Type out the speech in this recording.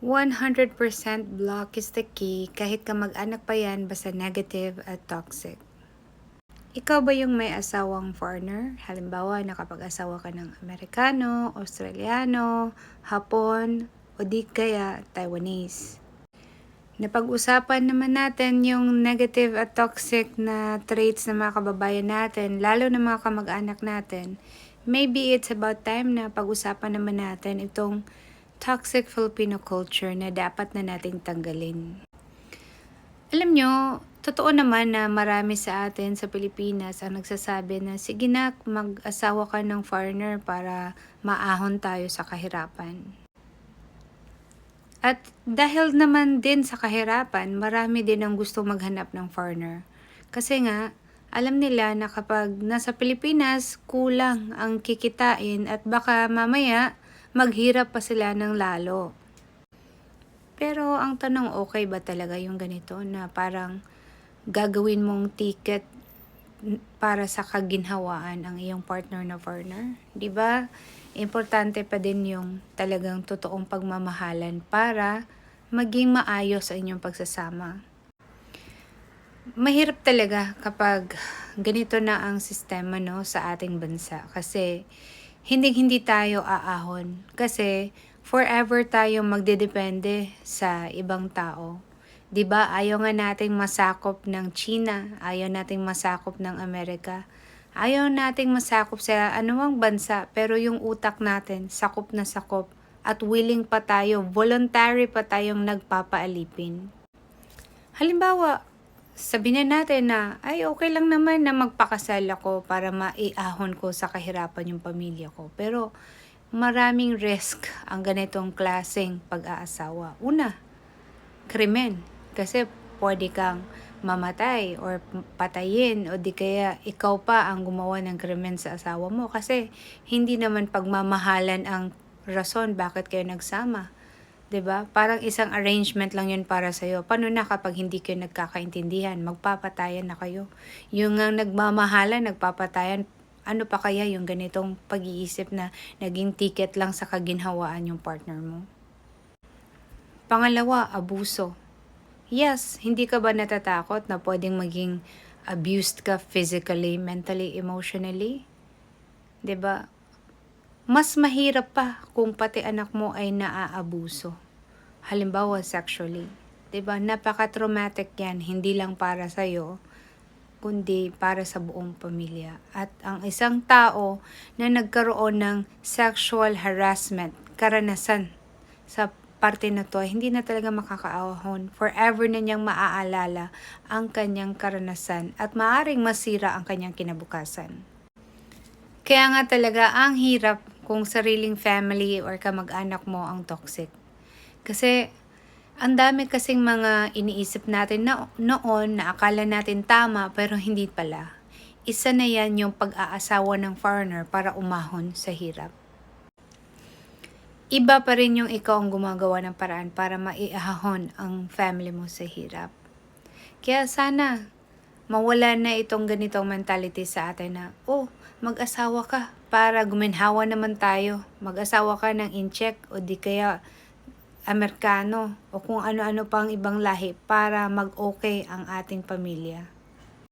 100% block is the key kahit kamag-anak pa yan basta negative at toxic. Ikaw ba yung may asawang foreigner? Halimbawa, nakapag-asawa ka ng Amerikano, Australiano, Hapon, o di kaya Taiwanese. Napag-usapan naman natin yung negative at toxic na traits ng mga kababayan natin, lalo na mga kamag-anak natin. Maybe it's about time na pag-usapan naman natin itong toxic Filipino culture na dapat na nating tanggalin. Alam nyo, totoo naman na marami sa atin sa Pilipinas ang nagsasabi na sige na mag-asawa ka ng foreigner para maahon tayo sa kahirapan. At dahil naman din sa kahirapan, marami din ang gusto maghanap ng foreigner. Kasi nga, alam nila na kapag nasa Pilipinas, kulang ang kikitain at baka mamaya maghirap pa sila ng lalo. Pero ang tanong, okay ba talaga yung ganito na parang gagawin mong ticket para sa kaginhawaan ang iyong partner na? 'Di ba? Importante pa din yung talagang totoong pagmamahalan para maging maayos sa inyong pagsasama. Mahirap talaga kapag ganito na ang sistema no sa ating bansa kasi hindi hindi tayo aahon kasi forever tayong magdedepende sa ibang tao. 'Di ba? Ayaw nga nating masakop ng China, ayaw nating masakop ng Amerika. Ayaw nating masakop sa anumang bansa, pero yung utak natin sakop na sakop at willing pa tayo, voluntary pa tayong nagpapaalipin. Halimbawa, sabihin na natin na, ay okay lang naman na magpakasal ako para maiahon ko sa kahirapan yung pamilya ko. Pero maraming risk ang ganitong klaseng pag-aasawa. Una, krimen. Kasi pwede kang mamatay or patayin o di kaya ikaw pa ang gumawa ng krimen sa asawa mo kasi hindi naman pagmamahalan ang rason bakit kayo nagsama. Ba? Parang isang arrangement lang 'yun para sa iyo. Paano na kapag hindi kayo nagkakaintindihan? Magpapatayan na kayo. Yung ang nagmamahalan, nagpapatayan, ano pa kaya yung ganitong pag-iisip na naging ticket lang sa kaginhawaan yung partner mo? Pangalawa, abuso. Yes, hindi ka ba natatakot na pwedeng maging abused ka physically, mentally, emotionally? ba? Mas mahirap pa kung pati anak mo ay naaabuso. Halimbawa, sexually. ba? Napaka-traumatic 'yan, hindi lang para sa iyo, kundi para sa buong pamilya. At ang isang tao na nagkaroon ng sexual harassment, karanasan sa parte na to, hindi na talaga makakaahon. Forever na niyang maaalala ang kanyang karanasan at maaring masira ang kanyang kinabukasan. Kaya nga talaga ang hirap kung sariling family or kamag-anak mo ang toxic. Kasi ang dami kasing mga iniisip natin na noon na akala natin tama pero hindi pala. Isa na yan yung pag-aasawa ng foreigner para umahon sa hirap iba pa rin yung ikaw ang gumagawa ng paraan para maiahon ang family mo sa hirap. Kaya sana mawala na itong ganitong mentality sa atin na, oh, mag-asawa ka para guminhawa naman tayo. Mag-asawa ka ng incheck o di kaya Amerikano o kung ano-ano pang ibang lahi para mag-okay ang ating pamilya.